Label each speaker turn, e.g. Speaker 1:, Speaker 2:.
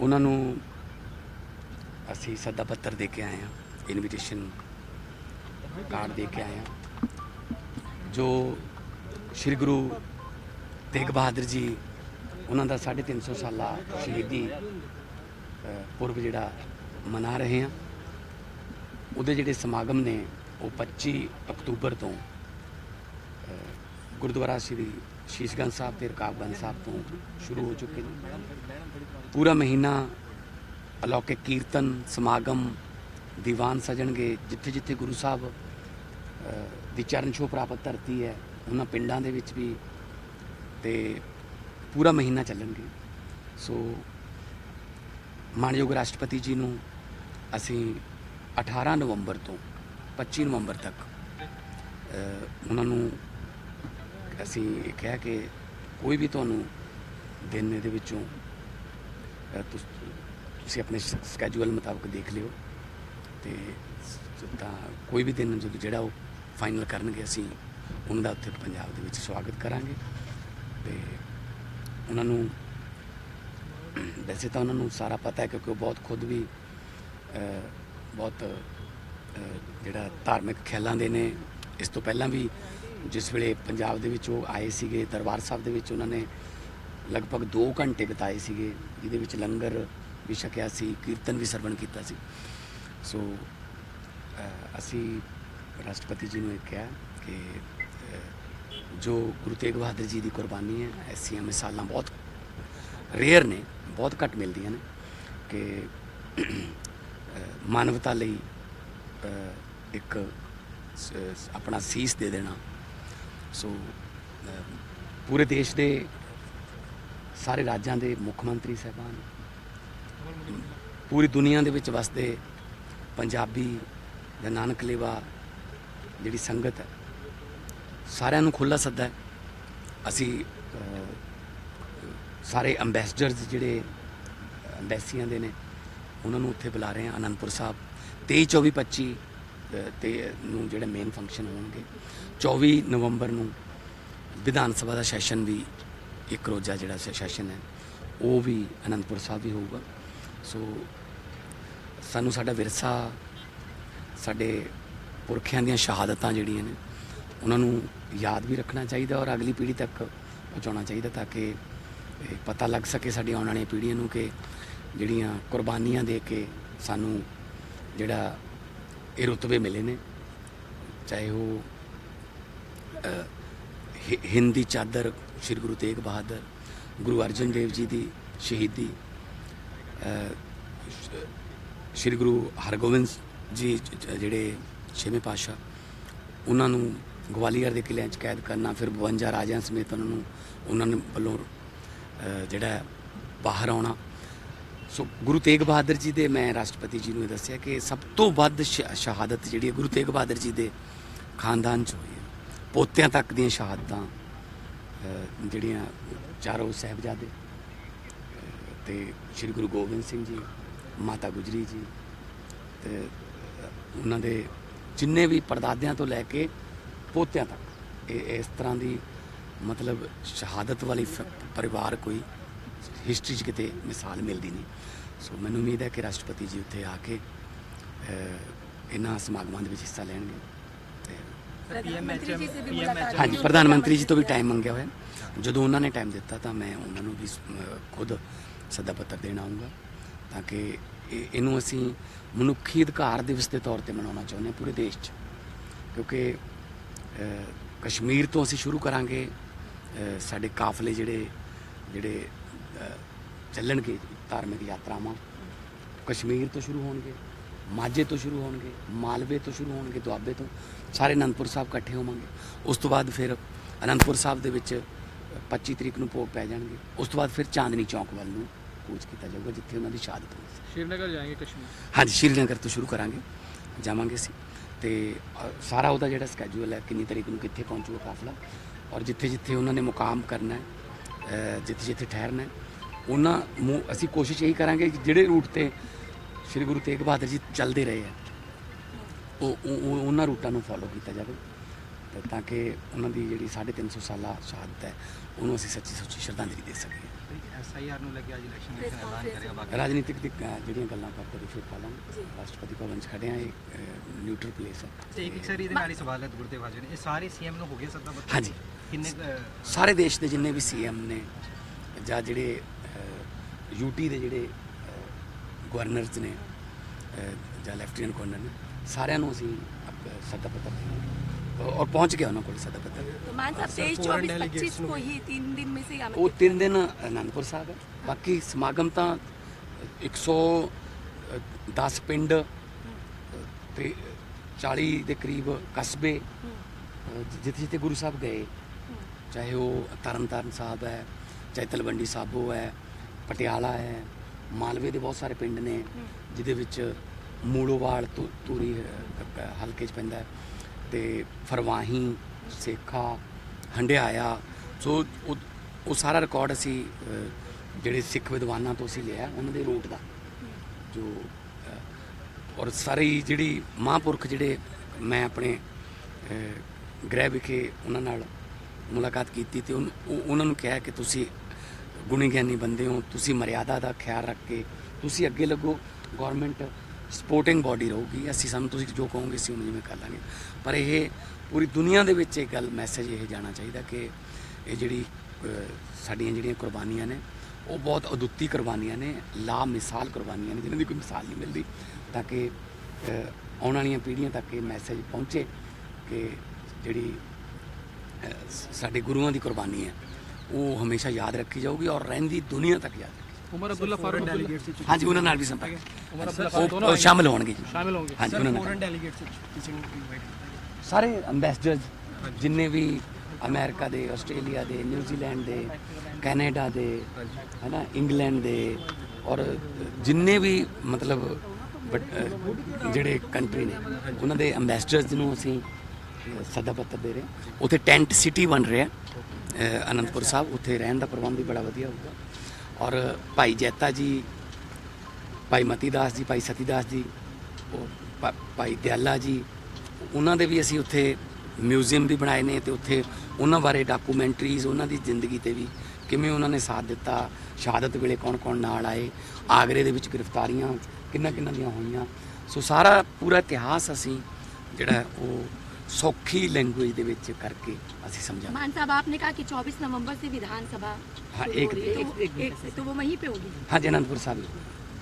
Speaker 1: ਉਹਨਾਂ ਨੂੰ ਅਸੀਂ ਸੱਦਾ ਪੱਤਰ ਦੇ ਕੇ ਆਏ ਹਾਂ ਇਨਵੀਟੇਸ਼ਨ ਕਾਰਡ ਦੇ ਕੇ ਆਏ ਹਾਂ, ਜੋ ਸ੍ਰੀ ਗੁਰੂ ਤੇਗ ਬਹਾਦਰ ਜੀ, ਉਹਨਾਂ ਦਾ 350 ਸਾਲਾ ਸ਼ਹੀਦੀ ਪੁਰਬ ਜਿਹੜਾ ਮਨਾ ਰਹੇ ਹਾਂ। ਉਹਦੇ ਜਿਹੜੇ ਸਮਾਗਮ ਨੇ, ਉਹ 25 ਅਕਤੂਬਰ ਤੋਂ ਗੁਰਦੁਆਰਾ ਸ੍ਰੀ ਸ਼ੀਸ਼ਗੰਜ ਸਾਹਿਬ ਤੇ ਰਕਾਬਗੰਜ ਸਾਹਿਬ ਤੋਂ ਸ਼ੁਰੂ ਹੋ ਚੁੱਕੇ ਨੇ। ਪੂਰਾ ਮਹੀਨਾ ਅਲੌਕਿਕ ਕੀਰਤਨ, ਸਮਾਗਮ, ਦੀਵਾਨ ਸਜਣਗੇ। ਜਿੱਥੇ ਜਿੱਥੇ ਗੁਰੂ ਸਾਹਿਬ ਦੀ ਚਰਨ ਛੋਹ ਪ੍ਰਾਪਤ ਧਰਤੀ ਹੈ, ਉਹਨਾਂ ਪਿੰਡਾਂ ਦੇ ਵਿੱਚ ਵੀ ਤੇ ਪੂਰਾ ਮਹੀਨਾ ਚੱਲਣਗੇ। ਸੋ ਮਾਨਯੋਗ ਰਾਸ਼ਟਰਪਤੀ ਜੀ ਨੂੰ ਅਸੀਂ 18 ਨਵੰਬਰ ਤੋਂ 25 ਨਵੰਬਰ ਤੱਕ ਉਹਨਾਂ ਨੂੰ ਅਸੀਂ ਇਹ ਕਿਹਾ ਕਿ ਕੋਈ ਵੀ ਤੁਹਾਨੂੰ ਦਿਨ ਦੇ ਵਿੱਚੋਂ ਅ, ਤੁਸ- ਤੁਸੀਂ ਆਪਣੇ ਸਕੇਜੂਲ ਮੁਤਾਬਕ ਦੇਖ ਲਿਓ ਤੇ ਸ- ਤਾਂ ਕੋਈ ਵੀ ਦਿਨ ਜਦੋਂ ਜਿਹੜਾ ਉਹ ਫਾਈਨਲ ਕਰਨਗੇ ਅਸੀਂ ਉਹਨਾਂ ਦਾ ਉੱਥੇ ਪੰਜਾਬ ਦੇ ਵਿੱਚ ਸਵਾਗਤ ਕਰਾਂਗੇ ਤੇ ਉਹਨਾਂ ਨੂੰ ਵੈਸੇ ਤਾਂ ਉਹਨਾਂ ਨੂੰ ਸਾਰਾ ਪਤਾ ਹੈ ਕਿਉਂਕਿ ਉਹ ਬਹੁਤ ਖੁਦ ਵੀ ਅ, ਬਹੁਤ ਅ, ਜਿਹੜਾ ਧਾਰਮਿਕ ਖਿਆਲਾਂ ਦੇ ਨੇ। ਇਸ ਤੋਂ ਪਹਿਲਾਂ ਵੀ ਜਿਸ ਵੇਲੇ ਪੰਜਾਬ ਦੇ ਵਿੱਚ ਉਹ ਆਏ ਸੀਗੇ, ਦਰਬਾਰ ਸਾਹਿਬ ਦੇ ਵਿੱਚ ਉਹਨਾਂ ਨੇ ਲਗਭਗ 2 ਘੰਟੇ ਬਿਤਾਏ ਸੀਗੇ, ਜਿਹਦੇ ਵਿੱਚ ਲੰਗਰ ਵੀ ਛਕਿਆ ਸੀ, ਕੀਰਤਨ ਵੀ ਸਰਵਣ ਕੀਤਾ ਸੀ। ਸੋ ਅਸੀਂ ਰਾਸ਼ਟਰਪਤੀ ਜੀ ਨੂੰ ਇਹ ਕਿਹਾ ਕਿ ਜੋ ਗੁਰੂ ਤੇਗ ਬਹਾਦਰ ਜੀ ਦੀ ਕੁਰਬਾਨੀ ਹੈ, ਐਸੀਆਂ ਮਿਸਾਲਾਂ ਬਹੁਤ ਰੇਅਰ ਨੇ, ਬਹੁਤ ਘੱਟ ਮਿਲਦੀਆਂ ਨੇ ਕਿ ਮਾਨਵਤਾ ਲਈ ਇੱਕ ਆਪਣਾ ਸੀਸ ਦੇ ਦੇਣਾ ਸੋ ਪੂਰੇ ਦੇਸ਼ ਦੇ ਸਾਰੇ ਰਾਜਾਂ ਦੇ ਮੁੱਖ ਮੰਤਰੀ ਸਾਹਿਬਾਨ, ਪੂਰੀ ਦੁਨੀਆ ਦੇ ਵਿੱਚ ਵਸਦੇ ਪੰਜਾਬੀ ਦਾ ਨਾਨਕ ਲੇਵਾ ਜਿਹੜੀ ਸੰਗਤ ਹੈ, ਸਾਰਿਆਂ ਨੂੰ ਖੁੱਲਾ ਸੱਦਾ ਹੈ। ਅਸੀਂ ਸਾਰੇ ਅੰਬੈਸਡਰਸ ਜਿਹੜੇ ਅੰਬੈਸੀਆਂ ਦੇ ਨੇ, ਉਹਨਾਂ ਨੂੰ ਉੱਥੇ ਬੁਲਾ ਰਹੇ ਹਾਂ, ਅਨੰਦਪੁਰ ਸਾਹਿਬ 23 24 25 ਤੇ ਨੂੰ ਜਿਹੜੇ ਮੇਨ ਫੰਕਸ਼ਨ ਹੋਣਗੇ। 24 ਨਵੰਬਰ ਨੂੰ ਵਿਧਾਨ ਸਭਾ ਦਾ ਸੈਸ਼ਨ ਵੀ ਇੱਕ ਰੋਜ਼ਾ ਜਿਹੜਾ ਸੈਸ਼ਨ ਹੈ, ਉਹ ਵੀ ਅਨੰਦਪੁਰ ਸਾਹਿਬ ਵੀ ਹੋਊਗਾ। ਸੋ ਸਾਨੂੰ ਸਾਡਾ ਵਿਰਸਾ, ਸਾਡੇ ਪੁਰਖਿਆਂ ਦੀਆਂ ਸ਼ਹਾਦਤਾਂ ਜਿਹੜੀਆਂ ਨੇ, ਉਹਨਾਂ ਨੂੰ ਯਾਦ ਵੀ ਰੱਖਣਾ ਚਾਹੀਦਾ ਔਰ ਅਗਲੀ ਪੀੜ੍ਹੀ ਤੱਕ ਪਹੁੰਚਾਉਣਾ ਚਾਹੀਦਾ ਤਾਂ ਕਿ ਪਤਾ ਲੱਗ ਸਕੇ ਸਾਡੀ ਆਉਣ ਵਾਲੀਆਂ ਪੀੜ੍ਹੀਆਂ ਨੂੰ ਕਿ ਜਿਹੜੀਆਂ ਕੁਰਬਾਨੀਆਂ ਦੇ ਕੇ ਸਾਨੂੰ ਜਿਹੜਾ ਇਹ ਰੁਤਬੇ ਮਿਲੇ ਨੇ ਚਾਹੇ ਉਹ ਅ, ਹਿ- ਹਿੰਦ ਚਾਦਰ ਸ੍ਰੀ ਗੁਰੂ ਤੇਗ ਬਹਾਦਰ ਗੁਰੂ ਅਰਜਨ ਦੇਵ ਜੀ ਦੀ ਸ਼ਹੀਦੀ ਸ੍ਰੀ ਗੁਰੂ ਹਰਗੋਬਿੰਦ ਜੀ ਜਿਹੜੇ ਛੇਵੇਂ ਪਾਤਸ਼ਾਹ ਉਹਨਾਂ ਨੂੰ ਗਵਾਲੀਅਰ ਦੇ ਕਿਲ੍ਹਿਆਂ 'ਚ ਕੈਦ ਕਰਨਾ ਫਿਰ 52 ਰਾਜਿਆਂ ਸਮੇਤ ਉਹਨਾਂ ਨੂੰ ਉਹਨਾਂ ਨੇ ਵੱਲੋਂ ਜਿਹੜਾ ਬਾਹਰ ਆਉਣਾ ਸੋ ਗੁਰੂ ਤੇਗ ਬਹਾਦਰ ਜੀ ਦੇ ਮੈਂ ਰਾਸ਼ਟਰਪਤੀ ਜੀ ਨੂੰ ਇਹ ਦੱਸਿਆ ਕਿ ਸਭ ਤੋਂ ਵੱਧ ਸ਼- ਸ਼ਹਾਦਤ ਜਿਹੜੀ ਹੈ ਗੁਰੂ ਤੇਗ ਬਹਾਦਰ ਜੀ ਦੇ ਖਾਨਦਾਨ 'ਚ ਹੋਈ ਹੈ। ਪੋਤਿਆਂ ਤੱਕ ਦੀਆਂ ਸ਼ਹਾਦਤਾਂ ਜਿਹੜੀਆਂ ਚਾਰੋਂ ਸਾਹਿਬਜ਼ਾਦੇ ਅ, ਤੇ ਸ੍ਰੀ ਗੁਰੂ ਗੋਬਿੰਦ ਸਿੰਘ ਜੀ ਮਾਤਾ ਗੁਜਰੀ ਜੀ ਤੇ ਉਹਨਾਂ ਦੇ ਜਿੰਨੇ ਵੀ ਪਰਦਾਦਿਆਂ ਤੋਂ ਲੈ ਕੇ ਪੋਤਿਆਂ ਤੱਕ ਇਹ ਇਸ ਤਰ੍ਹਾਂ ਦੀ ਮਤਲਬ ਸ਼ਹਾਦਤ ਵਾਲੀ ਫ- ਪਰਿਵਾਰ ਕੋਈ ਹਿਸਟਰੀ 'ਚ ਕਿਤੇ ਮਿਸਾਲ ਮਿਲਦੀ ਨਹੀਂ। ਸੋ ਮੈਨੂੰ ਉਮੀਦ ਹੈ ਕਿ ਰਾਸ਼ਟਰਪਤੀ ਜੀ ਉੱਥੇ ਆ ਕੇ ਇਹਨਾਂ ਸਮਾਗਮਾਂ ਦੇ ਵਿੱਚ ਹਿੱਸਾ ਲੈਣਗੇ ਹਾਂਜੀ ਪ੍ਰਧਾਨ ਮੰਤਰੀ ਜੀ ਤੋਂ ਵੀ ਟਾਈਮ ਮੰਗਿਆ ਹੋਇਆ। ਜਦੋਂ ਉਹਨਾਂ ਨੇ ਟਾਈਮ ਦਿੱਤਾ ਤਾਂ ਮੈਂ ਉਹਨਾਂ ਨੂੰ ਵੀ ਖੁਦ ਸੱਦਾ ਪੱਤਰ ਦੇਣ ਆਉਂਗਾ ਤਾਂ ਕਿ ਇਹਨੂੰ ਅਸੀਂ ਮਨੁੱਖੀ ਅਧਿਕਾਰ ਦਿਵਸ ਦੇ ਤੌਰ ਤੇ ਮਨਾਉਣਾ ਚਾਹੁੰਦੇ ਹਾਂ ਪੂਰੇ ਦੇਸ਼ 'ਚ। ਕਿਉਂਕਿ ਕਸ਼ਮੀਰ ਤੋਂ ਅਸੀਂ ਸ਼ੁਰੂ ਕਰਾਂਗੇ ਸਾਡੇ ਕਾਫਲੇ ਜਿਹੜੇ ਜਿਹੜੇ ਚੱਲਣਗੇ ਧਾਰਮਿਕ ਯਾਤਰਾਵਾਂ। ਕਸ਼ਮੀਰ ਤੋਂ ਸ਼ੁਰੂ ਹੋਣਗੇ ਮਾਝੇ ਤੋਂ ਸ਼ੁਰੂ ਹੋਣਗੇ ਮਾਲਵੇ ਤੋਂ ਸ਼ੁਰੂ ਹੋਣਗੇ ਦੁਆਬੇ ਤੋਂ। ਸਾਰੇ ਅਨੰਦਪੁਰ ਸਾਹਿਬ ਇਕੱਠੇ ਹੋਵਾਂਗੇ। ਉਸ ਤੋਂ ਬਾਅਦ ਫਿਰ ਅਨੰਦਪੁਰ ਸਾਹਿਬ ਦੇ ਵਿੱਚ 25 ਤਰੀਕ ਨੂੰ ਭੋਗ ਪੈ ਜਾਣਗੇ। ਉਸ ਤੋਂ ਬਾਅਦ ਫਿਰ ਚਾਂਦਨੀ ਚੌਕ ਵੱਲ ਨੂੰ ਕੂਚ ਕੀਤਾ ਜਾਊਗਾ ਜਿੱਥੇ ਉਹਨਾਂ ਦੀ ਸ਼ਹਾਦਤ ਹੋਈ ਸੀ।
Speaker 2: ਸ਼੍ਰੀਨਗਰ ਜਾਏਗੇ ਕਸ਼ਮੀਰ?
Speaker 1: ਹਾਂਜੀ ਸ਼੍ਰੀਨਗਰ ਤੋਂ ਸ਼ੁਰੂ ਕਰਾਂਗੇ। ਜਾਵਾਂਗੇ ਸੀ ਤੇ ਸਾਰਾ ਉਹਦਾ ਜਿਹੜਾ ਸਕੇਜੂਲ ਹੈ ਕਿੰਨੀ ਤਰੀਕ ਨੂੰ ਕਿੱਥੇ ਪਹੁੰਚੂਗਾ ਕਾਫਲਾ। ਔਰ ਜਿੱਥੇ ਜਿੱਥੇ ਉਹਨਾਂ ਨੇ ਮੁਕਾਮ ਕਰਨਾ ਹੈ ਜਿੱਥੇ ਜਿੱਥੇ ਠਹਿਰਨਾ ਹੈ ਉਹਨਾਂ ਨੂੰ ਅਸੀਂ ਕੋਸ਼ਿਸ਼ ਇਹੀ ਕਰਾਂਗੇ ਕਿ ਜਿਹੜੇ ਰੂਟ ਤੇ ਸ੍ਰੀ ਗੁਰੂ ਤੇਗ ਬਹਾਦਰ ਜੀ ਚੱਲਦੇ ਰਹੇ ਆ ਉਹ ਉਹ- ਉਹ- ਉਹਨਾਂ ਰੂਟਾਂ ਨੂੰ ਫੋਲੋ ਕੀਤਾ ਜਾਵੇ ਤੇ ਤਾਂ ਕਿ ਉਹਨਾਂ ਦੀ ਜਿਹੜੀ 350 ਸਾਲਾ ਸ਼ਹਾਦਤ ਹੈ ਉਹਨੂੰ ਅਸੀਂ ਸੱਚੀ ਸੁੱਚੀ ਸ਼ਰਧਾਂਜਲੀ ਦੇ ਸਕੀਏ।
Speaker 2: ਐਸਆਈਆਰ ਨੂੰ ਲੱਗਿਆ ਅੱਜ ਇਲੈਕਸ਼ਨ ਕਮਿਸ਼ਨ ਐਲਾਨ ਕਰੇਗਾ ਬਾਕੀ।
Speaker 1: ਰਾਜਨੀਤਿਕ ਦੀ ਅ, ਜਿਹੜੀਆਂ ਗੱਲਾਂ ਕਦੇ ਫਿਰ ਪਾ ਲਾਂਗੇ।
Speaker 3: ਜੀ।
Speaker 1: ਰਾਸ਼ਟਰਪਤੀ ਭਵਨ 'ਚ ਖੜੇ ਆ ਇਹ ਨਿਊਟਰਲ ਪਲੇਸ ਹੈ
Speaker 2: ਤੇ ਇੱਕ ਸਰ ਇਹਦੇ ਨਾਲ ਹੀ ਸਵਾਲ ਹੈ ਗੁਰਦੇਵ ਆਜੋ ਨੇ। ਇਹ ਸਾਰੇ ਸੀਐਮ ਨੂੰ ਹੋ ਗਿਆ ਸੱਤਾ ਪੱਤਾ
Speaker 1: ਹਾਂਜੀ।
Speaker 2: ਕਿੰਨੇ ਕੁ, ਅਹ,
Speaker 1: ਸਾਰੇ ਦੇਸ਼ ਦੇ ਜਿੰਨੇ ਵੀ ਸੀਐਮ ਨੇ ਜਾਂ ਜਿਹੜੇ ਯੂਟੀ ਦੇ ਜਿਹੜੇ ਗਵਰਨਰਸ ਨੇ ਅ, ਜਾਂ ਲੈਫਟੀਨੈਂਟ ਗਵਰਨਰ ਨੇ ਸਾਰਿਆਂ ਨੂੰ ਅਸੀਂ ਅਪ- ਸੱਦਾ ਪੱਤਰ ਦੇਣਾ ਔਰ ਪਹੁੰਚ ਗਿਆ ਉਹਨਾਂ ਕੋਲ ਸੱਦਾ ਪੱਤਰ
Speaker 3: तो मान साहब तेईस चौबीस पच्चीस को ही तीन दिन में से
Speaker 1: ਉਹ ਤਿੰਨ ਦਿਨ ਅਨੰਦਪੁਰ ਸਾਹਿਬ ਹੈ ਬਾਕੀ ਸਮਾਗਮ ਤਾਂ 110 ਪਿੰਡ ਅ, ਤੇ 40 ਦੇ ਕਰੀਬ ਕਸਬੇ ਅ, ਜਿੱਥੇ ਜਿੱਥੇ ਗੁਰੂ ਸਾਹਿਬ ਗਏ ਚਾਹੇ ਉਹ ਤਰਨਤਾਰਨ ਸਾਹਿਬ ਹੈ ਚਾਹੇ ਤਲਵੰਡੀ ਸਾਬੋ ਹੈ ਪਟਿਆਲਾ ਹੈ ਮਾਲਵੇ ਦੇ ਬਹੁਤ ਸਾਰੇ ਪਿੰਡ ਨੇ ਜਿਹਦੇ ਵਿੱਚ ਅ, ਕ- ਹਲਕੇ 'ਚ ਪੈਂਦਾ ਹੈ। ਤੇ ਫਰਵਾਹੀ ਸੇਖਾ ਹੰਡਿਆਇਆ ਸੋ ਉਹ ਉਹ ਸਾਰਾ ਰਿਕਾਰਡ ਅਸੀਂ ਜਿਹੜੇ ਸਿੱਖ ਵਿਦਵਾਨਾਂ ਤੋਂ ਅਸੀਂ ਲਿਆ ਉਹਨਾਂ ਦੇ ਰੂਟ ਦਾ। ਜੋ ਔਰ ਸਾਰੀ ਜਿਹੜੀ ਮਹਾਂਪੁਰਖ ਜਿਹੜੇ ਮੈਂ ਆਪਣੇ ਗ੍ਰਹਿ ਵਿਖੇ ਉਹਨਾਂ ਨਾਲ ਮੁਲਾਕਾਤ ਕੀਤੀ ਤੇ ਉਨ- ਉਹ- ਉਹਨਾਂ ਨੂੰ ਕਿਹਾ ਕਿ ਤੁਸੀਂ ਗੁਣੀ ਗਿਆਨੀ ਬੰਦੇ ਹੋ ਤੁਸੀਂ ਮਰਿਆਦਾ ਦਾ ਖਿਆਲ ਰੱਖ ਕੇ ਤੁਸੀਂ ਅੱਗੇ ਲੱਗੋ ਗਵਰਨਮੈਂਟ ਸਪੋਰਟਿੰਗ ਬਾਡੀ ਰਹੂਗੀ। ਅਸੀਂ ਸਾਨੂੰ ਤੁਸੀਂ ਜੋ ਕਹੋਗੇ ਅਸੀਂ ਉਹਨੂੰ ਜਿਵੇਂ ਕਰ ਲਾਂਗੇ। ਪਰ ਇਹ ਪੂਰੀ ਦੁਨੀਆ ਦੇ ਵਿੱਚ ਇਹ ਗੱਲ ਮੈਸੇਜ ਇਹ ਜਾਣਾ ਚਾਹੀਦਾ ਕਿ ਇਹ ਜਿਹੜੀ ਅ, ਸਾਡੀਆਂ ਜਿਹੜੀਆਂ ਕੁਰਬਾਨੀਆਂ ਨੇ ਉਹ ਬਹੁਤ ਅਦੁੱਤੀ ਕੁਰਬਾਨੀਆਂ ਨੇ ਲਾ ਮਿਸਾਲ ਕੁਰਬਾਨੀਆਂ ਨੇ ਜਿਨ੍ਹਾਂ ਦੀ ਕੋਈ ਮਿਸਾਲ ਨਹੀਂ ਮਿਲਦੀ ਤਾਂ ਕਿ ਅ, ਆਉਣ ਵਾਲੀਆਂ ਪੀੜ੍ਹੀਆਂ ਤੱਕ ਇਹ ਮੈਸੇਜ ਪਹੁੰਚੇ ਕਿ ਜਿਹੜੀ ਸਾਡੇ ਗੁਰੂਆਂ ਦੀ ਕੁਰਬਾਨੀ ਹੈ। ਉਹ ਹਮੇਸ਼ਾ ਯਾਦ ਰੱਖੀ ਜਾਊਗੀ ਔਰ ਰਹਿੰਦੀ ਦੁਨੀਆ ਤੱਕ ਯਾਦ
Speaker 4: ਉਮਰ ਅਬਦੁੱਲਾ ਫਾਰੂਕ
Speaker 2: ਡੈਲੀਗੇਟਸ
Speaker 4: ਅਬਦੁੱਲਾ।
Speaker 1: ਹਾਂਜੀ ਉਹਨਾਂ ਨਾਲ ਵੀ ਸੰਪਰਕ
Speaker 4: ਉਮਰ ਅਬਦੁੱਲਾ
Speaker 1: ਉਹ- ਸ਼ਾਮਿਲ ਹੋਣਗੇ ਜੀ।
Speaker 4: ਸ਼ਾਮਿਲ ਹੋਣਗੇ।
Speaker 1: ਹਾਂਜੀ ਉਹਨਾਂ ਨਾਲ।
Speaker 2: ਫੋਰਨ ਡੈਲੀਗੇਟਸ ਕਿਸੇ ਨੂੰ ਇਨਵਾਈਟ
Speaker 1: ਸਾਰੇ ਅੰਬੈਸਡਰਸ ਜਿੰਨੇ ਵੀ ਅਮਰੀਕਾ ਦੇ ਆਸਟ੍ਰੇਲੀਆ ਦੇ ਨਿਊਜ਼ੀਲੈਂਡ ਦੇ ਕੈਨੇਡਾ ਦੇ ਹਨਾ ਇੰਗਲੈਂਡ ਦੇ ਔਰ ਜਿੰਨੇ ਵੀ ਮਤਲਬ ਜਿਹੜੇ ਕੰਟਰੀ ਨੇ ਉਹਨਾਂ ਦੇ ਅੰਬੈਸਡਰਸ ਨੂੰ ਅਸੀਂ ਸੱਦਾ ਪੱਤਰ ਦੇ ਰਹੇ ਹਾਂ। ਉੱਥੇ ਟੈਂਟ ਸਿਟੀ ਬਣ ਰਿਹਾ ਅਹ, ਅਨੰਦਪੁਰ ਸਾਹਿਬ। ਉੱਥੇ ਰਹਿਣ ਦਾ ਪ੍ਰਬੰਧ ਵੀ ਬੜਾ ਵਧੀਆ ਹੋਊਗਾ। ਔਰ ਭਾਈ ਜੈਤਾ ਜੀ, ਭਾਈ ਮਤੀ ਦਾਸ ਜੀ, ਭਾਈ ਸਤੀ ਦਾਸ ਜੀ, ਉਹ ਭਾ- ਭਾਈ ਦਿਆਲਾ ਜੀ, ਉਹਨਾਂ ਦੇ ਵੀ ਅਸੀਂ ਉੱਥੇ ਮਿਊਜ਼ੀਅਮ ਵੀ ਬਣਾਏ ਨੇ ਤੇ ਉੱਥੇ ਉਹਨਾਂ ਬਾਰੇ ਡਾਕੂਮੈਂਟਰੀਜ਼, ਉਹਨਾਂ ਦੀ ਜ਼ਿੰਦਗੀ ਤੇ ਵੀ ਕਿਵੇਂ ਉਹਨਾਂ ਨੇ ਸਾਥ ਦਿੱਤਾ, ਸ਼ਹਾਦਤ ਵੇਲੇ ਕੌਣ-ਕੌਣ ਨਾਲ ਆਏ, ਆਗਰੇ ਦੇ ਵਿੱਚ ਗ੍ਰਿਫਤਾਰੀਆਂ ਕਿੰਨਾ ਕਿੰਨਾ ਦੀਆਂ ਹੋਈਆਂ। ਸੋ ਸਾਰਾ ਪੂਰਾ ਇਤਿਹਾਸ ਅਸੀਂ ਜਿਹੜਾ ਹੈ ਉਹ ਸੌਖੀ ਲੈਂਗੁਏਜ ਦੇ ਵਿੱਚ ਕਰਕੇ ਅਸੀਂ ਸਮਝਾਂਗੇ
Speaker 3: मान साहब आपने कहा कि 24 नवंबर से विधानसभा
Speaker 1: हाँ,
Speaker 3: शुरू
Speaker 1: एक
Speaker 3: हो रही है,
Speaker 1: दिन।
Speaker 3: तो, एक, तो वो वहीं पे होगी
Speaker 1: ਹਾਂਜੀ ਅਨੰਦਪੁਰ ਸਾਹਿਬ